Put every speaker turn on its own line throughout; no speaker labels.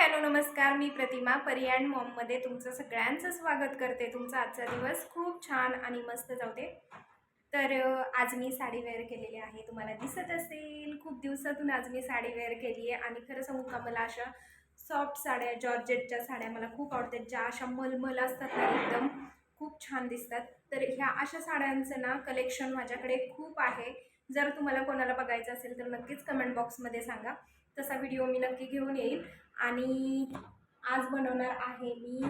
Hello नमस्कार. मी प्रतिमा पर्याण्ड मॉममध्ये तुमचं सगळ्यांचं स्वागत करते. तुमचा आजचा दिवस खूप छान आणि मस्त जाऊ दे तर आज मी साडी वेअर केलेली आहे. तुम्हाला दिसत असेल खूप दिवसातून आज मी साडी वेअर केली आहे. आणि खरं सांगू का मला अशा सॉफ्ट साड्या जॉर्जेटच्या साड्या मला खूप आवडतात ज्या अशा मलमल असतात ना एकदम खूप छान दिसतात. तर ह्या अशा साड्यांचं ना कलेक्शन माझ्याकडे खूप आहे. जर तुम्हाला कोणाला बघायचं असेल तर नक्कीच कमेंट बॉक्समध्ये सांगा. तसा व्हिडिओ मी नक्की घेऊन येईल. आणि आज बनवणार आहे मी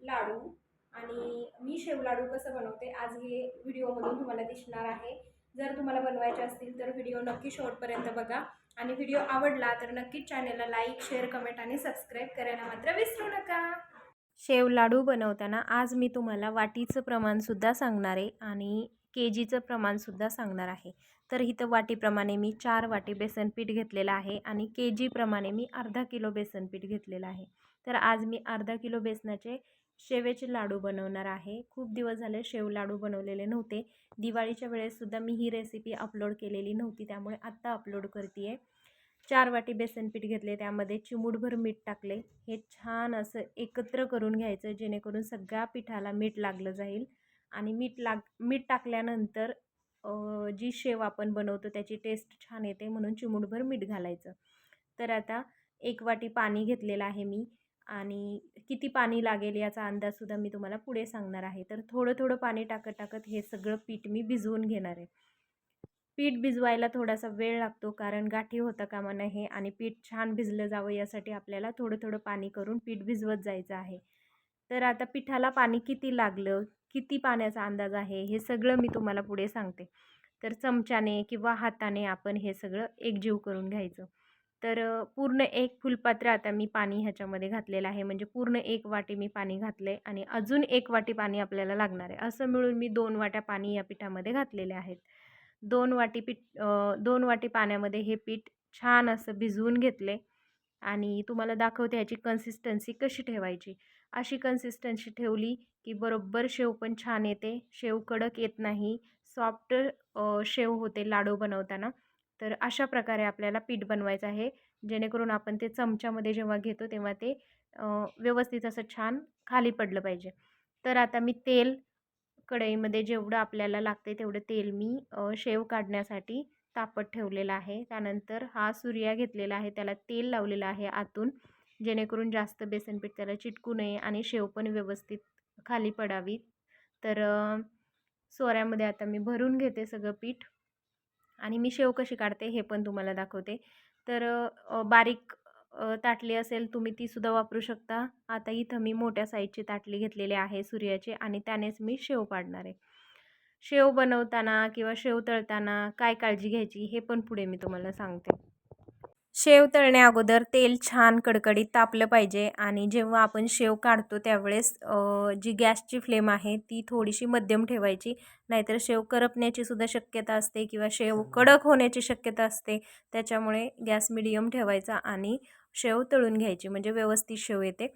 लाडू आणि मी शेव लाडू कसं बनवते आज हे व्हिडिओमधून तुम्हाला दिसणार आहे. जर तुम्हाला बनवायचे असतील तर व्हिडिओ नक्की शेवटपर्यंत बघा. आणि व्हिडिओ आवडला तर नक्कीच चॅनेलला लाईक शेअर कमेंट आणि सबस्क्राईब करायला मात्र विसरू नका. शेव लाडू बनवताना आज मी तुम्हाला वाटीचं प्रमाणसुद्धा सांगणार आहे आणि के जीचं प्रमाणसुद्धा सांगणार आहे. तर इथं वाटीप्रमाणे मी चार वाटी बेसन पीठ घेतलेलं आहे आणि के जीप्रमाणे मी अर्धा किलो बेसन पीठ घेतलेलं आहे. तर आज मी अर्धा किलो बेसनाचे शेवेचे लाडू बनवणार आहे. खूप दिवस झाले शेव लाडू बनवलेले नव्हते. दिवाळीच्या वेळेससुद्धा मी ही रेसिपी अपलोड केलेली नव्हती त्यामुळे आत्ता अपलोड करते आहे चार वाटी बेसन पीठ घेतले त्यामध्ये चिमूटभर मीठ टाकले. हे छान असं एकत्र करून घ्यायचं जेणेकरून सगळ्या पिठाला मीठ लागलं जाईल. आणि मीठ लाग मीठ टाकल्यानंतर जी शेव आपण बनवतो त्याची टेस्ट छान येते म्हणून चिमूटभर मीठ घालायचं. तर आता एक वाटी पाणी घेतलेलं आहे मी आणि किती पाणी लागेल याचा अंदाजसुद्धा मी तुम्हाला पुढे सांगणार आहे. तर थोडं थोडं पाणी टाकत टाकत हे सगळं पीठ मी भिजवून घेणार आहे. पीठ भिजवायला थोडासा वेळ लागतो कारण गाठी होता कामा नये आणि पीठ छान भिजलं जावं यासाठी आपल्याला थोडं थोडं पाणी करून पीठ भिजवत जायचं आहे. तर आता पिठाला पाणी किती लागलं? किती पाण्याचा अंदाज आहे हे सगळं मी तुम्हाला पुढे सांगते. तर चमच्याने किंवा हाताने आपण हे सगळं एकजीव करून घ्यायचं. तर पूर्ण एक फुलपात्र आता मी पाणी ह्याच्यामध्ये घातलेलं आहे. म्हणजे पूर्ण एक वाटी मी पाणी घातलं आहे आणि अजून एक वाटी पाणी आपल्याला लागणार आहे. असं मिळून मी दोन वाट्या पाणी या पिठामध्ये घातलेले आहेत. दोन वाटी पीठ दोन वाटी पाण्यामध्ये हे पीठ छान असं भिजवून घेतले आणि तुम्हाला दाखवते ह्याची कन्सिस्टन्सी कशी ठेवायची. अशी कन्सिस्टन्सी ठेवली की बरोबर शेव पण छान येते. शेव कडक येत नाही. सॉफ्ट शेव होते लाडू बनवताना. तर अशा प्रकारे आपल्याला पीठ बनवायचं आहे. जेणेकरून आपण ते चमच्यामध्ये जेव्हा घेतो तेव्हा ते व्यवस्थित असं छान खाली पडलं पाहिजे. तर आता मी तेल कढईमध्ये जेवढं आपल्याला लागते तेवढं तेल मी शेव काढण्यासाठी तापत ठेवलेलं आहे. त्यानंतर हा सूर्या घेतलेला आहे. त्याला तेल लावलेलं आहे आतून. जेणेकरून जास्त बेसनपीठ त्याला चिटकू नये आणि शेव पण व्यवस्थित खाली पडावी. तर सोऱ्यामध्ये आता मी भरून घेते सगळं पीठ आणि मी शेव कशी काढते हे पण तुम्हाला दाखवते. तर बारीक ताटली असेल तुम्ही तीसुद्धा वापरू शकता. आता इथं मी मोठ्या साईजची ताटली घेतलेली आहे सूर्याची आणि त्यानेच मी शेव पाडणार आहे. शेव बनवताना किंवा शेव तळताना काय काळजी घ्यायची हे पण पुढे मी तुम्हाला सांगते. शेव तळण्या अगोदर तेल छान कडकडीत तापलं पाहिजे आणि जेव्हा आपण शेव काढतो त्यावेळेस जी गॅसची फ्लेम आहे ती थोडीशी मध्यम ठेवायची. नाहीतर शेव करपण्याची सुद्धा शक्यता असते किंवा शेव कडक होण्याची शक्यता असते. त्याच्यामुळे गॅस मिडियम ठेवायचा आणि शेव तळून घ्यायची म्हणजे व्यवस्थित शेव येते.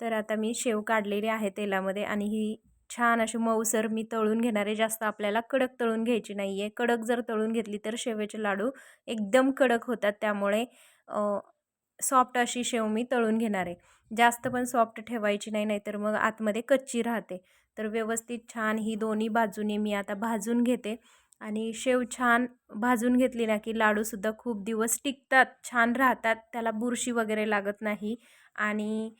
तर आता मी शेव काढलेली आहे तेलामध्ये आणि ही छान अशी मऊसर मी तळून घेणार आहे जास्त आपल्याला कडक तळून घ्यायची नाही आहे कडक जर तळून घेतली तर शेवेचे लाडू एकदम कडक होतात. त्यामुळे सॉफ्ट अशी शेव मी तळून घेणार. आहे जास्त पण सॉफ्ट ठेवायची नाही नाहीतर मग आतमध्ये कच्ची राहते. तर व्यवस्थित छान ही दोन्ही बाजूने मी आता भाजून घेते. आणि शेव छान भाजून घेतली ना की लाडूसुद्धा खूप दिवस टिकतात छान राहतात. त्याला बुरशी वगैरे लागत नाही. आणि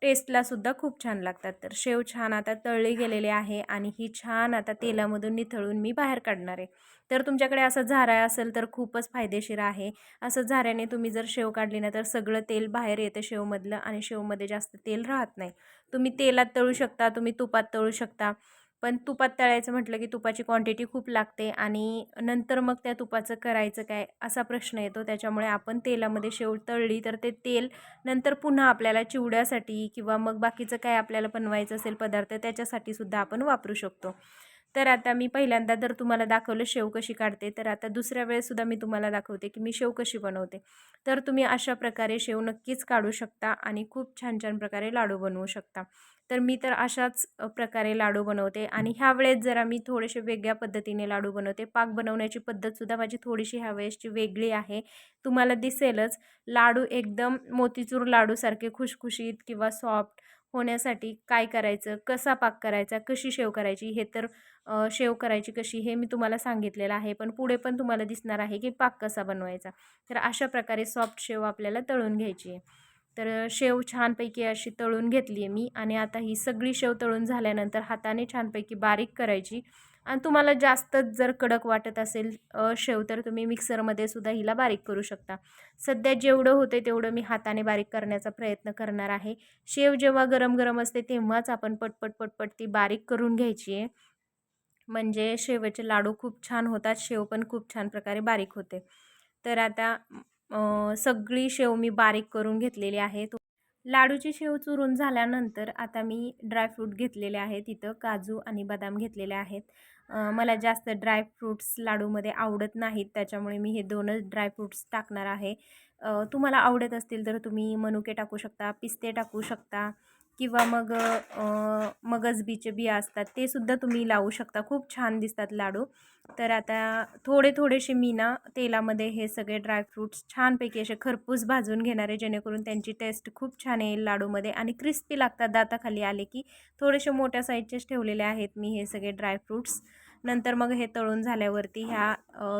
टेस्टलासुद्धा खूप छान लागतात. तर शेव छान आता तळली गेलेले आहे आणि ही छान आता तेलामधून निथळून मी बाहेर काढणार आहे. तर तुमच्याकडे असं झारा असेल तर खूपच फायदेशीर आहे. असं झाऱ्याने तुम्ही जर शेव काढली ना तर सगळं तेल बाहेर येतं शेवमधलं आणि शेवमध्ये जास्त तेल राहत नाही. तुम्ही तेलात तळू शकता तुम्ही तुपात तळू शकता. पण तुपात तळायचं म्हटलं की तुपाची क्वांटिटी खूप लागते आणि नंतर मग त्या तुपाचं करायचं काय असा प्रश्न येतो. त्याच्यामुळे आपण तेलामध्ये शेव तळली तर ते तेल नंतर पुन्हा आपल्याला चिवड्यासाठी किंवा मग बाकीचं काय आपल्याला बनवायचं असेल पदार्थ त्याच्यासाठी सुद्धा आपण वापरू शकतो. तर आता मी पहिल्यांदा जर तुम्हाला दाखवलं शेव कशी काढते तर आता दुसऱ्या वेळेससुद्धा मी तुम्हाला दाखवते की मी शेव कशी बनवते. तर तुम्ही अशा प्रकारे शेव नक्कीच काढू शकता आणि खूप छान छान प्रकारे लाडू बनवू शकता. तर मी तर अशाच प्रकारे लाडू बनवते आणि ह्या वेळेस जरा मी थोडेसे वेगळ्या पद्धतीने लाडू बनवते. पाक बनवण्याची पद्धतसुद्धा माझी थोडीशी ह्या वेळेसची वेगळी आहे. तुम्हाला दिसेलच लाडू एकदम मोतीचूर लाडूसारखे खुशखुशीत किंवा सॉफ्ट होण्यासाठी काय करायचं कसा पाक करायचा कशी शेव करायची हे तर शेव करायची कशी हे मी तुम्हाला सांगितलेलं आहे. पण पुढे पण तुम्हाला दिसणार आहे की पाक कसा बनवायचा. तर अशा प्रकारे सॉफ्ट शेव आपल्याला तळून घ्यायची आहे. तर शेव छानपैकी अशी तळून घेतली आहे मी आणि आता ही सगळी शेव तळून झाल्यानंतर हाताने छानपैकी बारीक करायची. आणि तुम्हाला जास्तच जर कडक वाटत असेल शेव तर तुम्ही मिक्सरमध्ये सुद्धा हिला बारीक करू शकता. सध्या जेवढं होते तेवढं मी हाताने बारीक करण्याचा प्रयत्न करणार आहे. शेव जेव्हा गरम गरम असते तेव्हाच आपण पटपट पटपट ती बारीक करून घ्यायची आहे. म्हणजे शेवेचे लाडू खूप छान होतात शेव पण खूप छान प्रकारे बारीक होते. तर आता सगळी शेव मी बारीक करून घेतलेली आहे. लाडूची शेव चुरून झाल्यानंतर आता मी ड्रायफ्रूट घेतलेले आहेत इथं काजू आणि बदाम घेतलेले आहेत. मला जास्त ड्रायफ्रूट्स लाडूमध्ये आवडत नाहीत. त्याच्यामुळे मी हे दोनच ड्रायफ्रूट्स टाकणार आहे. तुम्हाला आवडत असतील तर तुम्ही मनुके टाकू शकता पिस्ते टाकू शकता. किंवा मग मगजबीचे बिया असतात ते सुद्धा तुम्ही लावू शकता. खूप छान दिसतात लाडू. तर आता थोडे थोडेसे मी ना तेलामध्ये हे सगळे ड्रायफ्रूट्स छानपैकी असे खरपूस भाजून घेणारे जेणेकरून त्यांची टेस्ट खूप छान येईल लाडूमध्ये. आणि क्रिस्पी लागतात दाताखाली आले की. थोडेसे मोठ्या साईजचेच ठेवलेले आहेत मी हे सगळे ड्रायफ्रूट्स नंतर मग हे तळून झाल्यावरती ह्या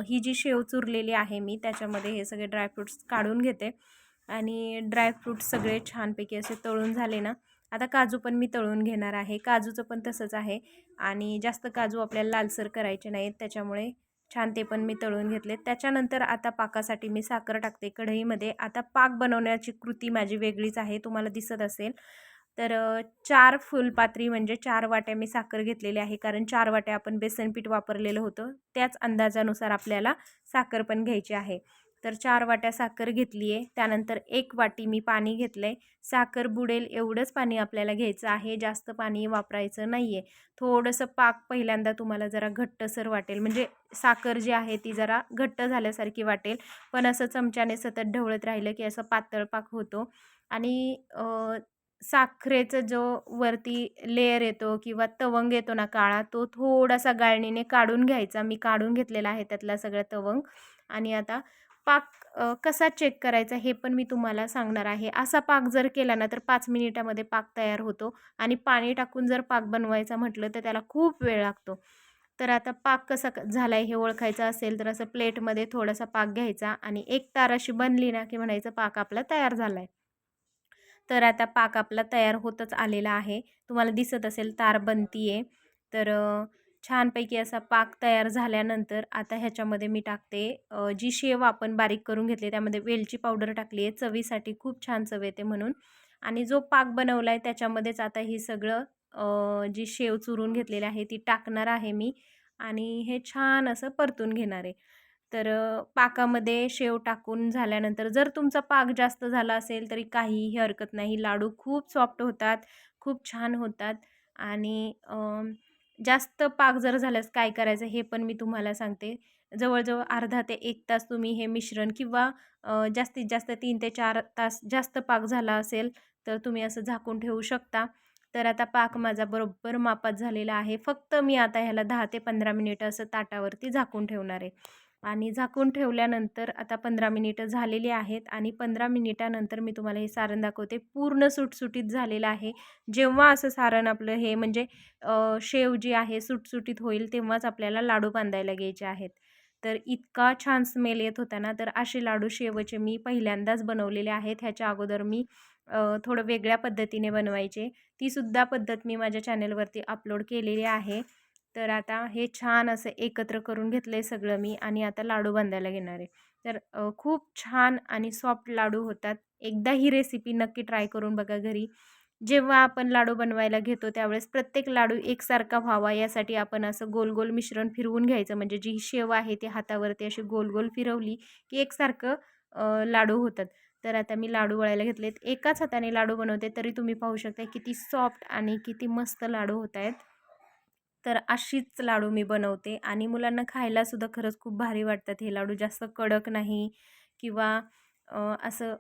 ही जी शेव चुरलेली आहे मी त्याच्यामध्ये हे सगळे ड्रायफ्रूट्स काढून घेते. आणि ड्रायफ्रूट्स सगळे छानपैकी असे तळून झाले ना आता काजू पण मी तळून घेणार आहे. काजूचं पण तसंच आहे. आणि जास्त काजू आपल्याला लालसर करायचे नाहीत. त्याच्यामुळे छान ते पण मी तळून घेतले त्याच्यानंतर आता पाकासाठी मी साखर टाकते कढईमध्ये. आता पाक बनवण्याची कृती माझी वेगळीच आहे. तुम्हाला दिसत असेल. तर चार फुलपात्री म्हणजे चार वाट्या मी साखर घेतलेली आहे. कारण चार वाट्या आपण बेसनपीठ वापरलेलं होतं. त्याच अंदाजानुसार आपल्याला साखर पण घ्यायची आहे. तर चार वाट्या साखर घेतली आहे. त्यानंतर एक वाटी मी पाणी घेतलं आहे साखर बुडेल एवढंच पाणी आपल्याला घ्यायचं आहे. जास्त पाणी वापरायचं नाही आहे थोडंसं पाक पहिल्यांदा तुम्हाला जरा घट्टसर वाटेल. म्हणजे साखर जी आहे ती जरा घट्ट झाल्यासारखी वाटेल. पण असं चमच्याने सतत ढवळत राहिलं की असं पातळ पाक होतो. आणि साखरेचा साखरेचं जो वरती लेयर येतो किंवा तवंग येतो ना काळा तो थोडासा गाळणीने काढून घ्यायचा. मी काढून घेतलेला आहे त्यातला सगळा तवंग. आणि आता पाक कसा चेक करायचा हे पण मी तुम्हाला सांगणार आहे. असा पाक जर केला ना तर पाच मिनिटामध्ये पाक तयार होतो आणि पाणी टाकून जर पाक बनवायचा म्हटलं तर त्याला खूप वेळ लागतो. तर आता पाक कसा झाला आहे हे ओळखायचं असेल तर असं प्लेटमध्ये थोडासा पाक घ्यायचा आणि एक तार अशी बनली ना की म्हणायचं पाक आपला तयार झाला आहे तर आता पाक आपला तयार होतच आलेला आहे. तुम्हाला दिसत असेल तार बनती आहे तर छानपैकी असा पाक तयार झाल्यानंतर आता ह्याच्यामध्ये मी टाकते जी शेव आपण बारीक करून घेतली त्यामध्ये वेलची पावडर टाकली आहे चवीसाठी खूप छान चव येते म्हणून. आणि जो पाक बनवला आहे त्याच्यामध्येच आता ही सगळं जी शेव चुरून घेतलेली आहे ती टाकणार आहे मी आणि हे छान असं परतून घेणार आहे. तर पाकामध्ये शेव टाकून झाल्यानंतर जर तुमचा पाक जास्त झाला असेल तरी काहीही हरकत नाही. लाडू खूप सॉफ्ट होतात खूप छान होतात आणि जास्त पाक जर झाल्यास काय करायचं हे पण मी तुम्हाला सांगते. जवळजवळ अर्धा ते एक तास तुम्ही हे मिश्रण किंवा जास्तीत जास्त तीन ते चार तास जास्त पाक झाला असेल तर तुम्ही असं झाकून ठेवू शकता. तर आता पाक माझा बरोबर मापात झालेला आहे. फक्त मी आता ह्याला दहा ते पंधरा मिनिटं असं ताटावरती झाकून ठेवणार आहे. आणि झाकून ठेवल्यानंतर आता पंधरा मिनिटं झालेली आहेत आणि पंधरा मिनिटानंतर मी तुम्हाला हे सारण दाखवते. पूर्ण सुटसुटीत झालेलं आहे. जेव्हा असं सारण आपलं हे म्हणजे शेव जी आहे सुटसुटीत होईल तेव्हाच आपल्याला लाडू बांधायला घ्यायचे आहेत. तर इतका छान स्मेल येत होता ना तर असे लाडू शेवचे मी पहिल्यांदाच बनवलेले आहेत. ह्याच्या अगोदर मी थोडं वेगळ्या पद्धतीने बनवायचे. तीसुद्धा पद्धत मी माझ्या चॅनलवरती अपलोड केलेली आहे. तर आता हे छान असं एकत्र करून घेतलं आहे सगळं मी आणि आता लाडू बांधायला घेणार आहे. तर खूप छान आणि सॉफ्ट लाडू होतात. एकदा ही रेसिपी नक्की ट्राय करून बघा घरी. जेव्हा आपण लाडू बनवायला घेतो त्यावेळेस प्रत्येक लाडू एकसारखा व्हावा यासाठी आपण असं गोल गोल मिश्रण फिरवून घ्यायचं. म्हणजे जी शेव आहे ती हातावरती अशी गोल गोल फिरवली की एकसारखं लाडू होतात. तर आता मी लाडू वळायला घेतलेत. एकाच हाताने लाडू बनवते तरी तुम्ही पाहू शकता किती सॉफ्ट आणि किती मस्त लाडू होत आहेत तर अशीच लाडू मी बनवते आणि मुलांना खायलासुद्धा खरंच खूप भारी वाटतात हे लाडू. जास्त कडक नाही किंवा असं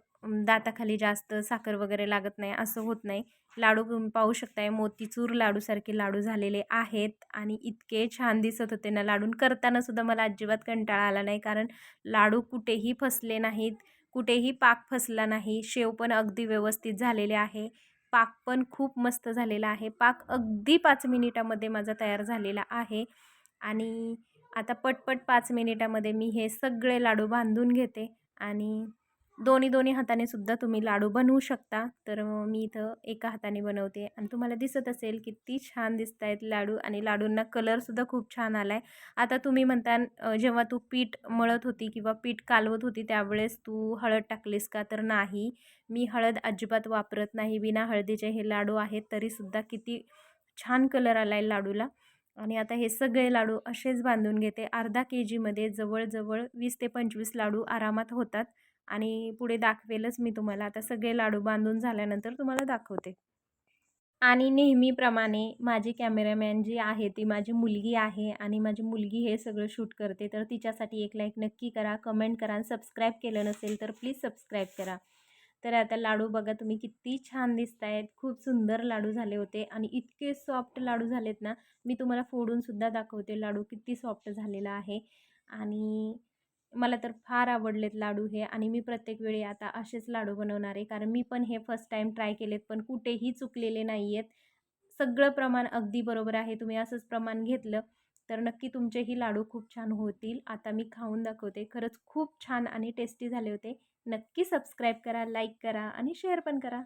दाताखाली जास्त साखर वगैरे लागत नाही असं होत नाही. लाडू पाहू शकताय मोतीचूर लाडूसारखे लाडू झालेले आहेत आणि इतके छान दिसत होते ना लाडून. करताना सुद्धा मला अजिबात कंटाळा आला नाही कारण लाडू कुठेही फसले नाहीत कुठेही पाक फसला नाही शेव पण अगदी व्यवस्थित झालेले आहे. पाक पण खूप मस्त झालेला आहे. पाक अगदी पाच मिनिटामध्ये माझा तयार झालेला आहे. आणि आता पटपट पाच मिनिटामध्ये मी हे सगळे लाडू बांधून घेते आणि दोन्ही दोन्ही हाताने सुद्धा तुम्ही लाडू बनवू शकता. तर मी इथं एका हाताने बनवते आणि तुम्हाला दिसत असेल किती छान दिसत आहेत लाडू आणि लाडूंना कलरसुद्धा खूप छान आला आहे आता तुम्ही म्हणता जेव्हा तू पीठ मळत होती किंवा पीठ कालवत होती त्यावेळेस तू हळद टाकलीस का? तर नाही. मी हळद अजिबात वापरत नाही. विना हळदीचे हे लाडू आहेत तरीसुद्धा किती छान कलर आला आहे लाडूला. आणि आता हे सगळे लाडू असेच बांधून घेते. अर्धा के जीमध्ये जवळजवळ वीस ते पंचवीस लाडू आरामात होतात. आणि पुढे दाखवेलच मी तुम्हाला. आता सगळे लाडू बांधून झाल्यानंतर तुम्हाला दाखवते. आणि नेहमीप्रमाणे माझी कॅमेरामॅन जी आहे ती माझी मुलगी आहे आणि माझी मुलगी हे सगळं शूट करते. तर तिच्यासाठी एक लाईक नक्की करा कमेंट करा आणि सबस्क्राईब केलं नसेल तर प्लीज सबस्क्राईब करा. तर आता लाडू बघा तुम्ही किती छान दिसत आहेत खूप सुंदर लाडू झाले होते आणि इतके सॉफ्ट लाडू झालेत ना. मी तुम्हाला फोडूनसुद्धा दाखवते लाडू किती सॉफ्ट झालेला आहे. आणि मला तर फार आवडलेत लाडू हे आणि मी प्रत्येक वेळी आता असेच लाडू बनवणार आहे. कारण मी पण हे फर्स्ट टाईम ट्राय केलेत पण कुठेही चुकलेले नाही आहेत सगळं प्रमाण अगदी बरोबर आहे. तुम्ही असंच प्रमाण घेतलं तर नक्की तुमचेही लाडू खूप छान होतील. आता मी खाऊन दाखवते. खरंच खूप छान आणि टेस्टी झाले होते. नक्की सबस्क्राईब करा लाईक करा आणि शेअर पण करा.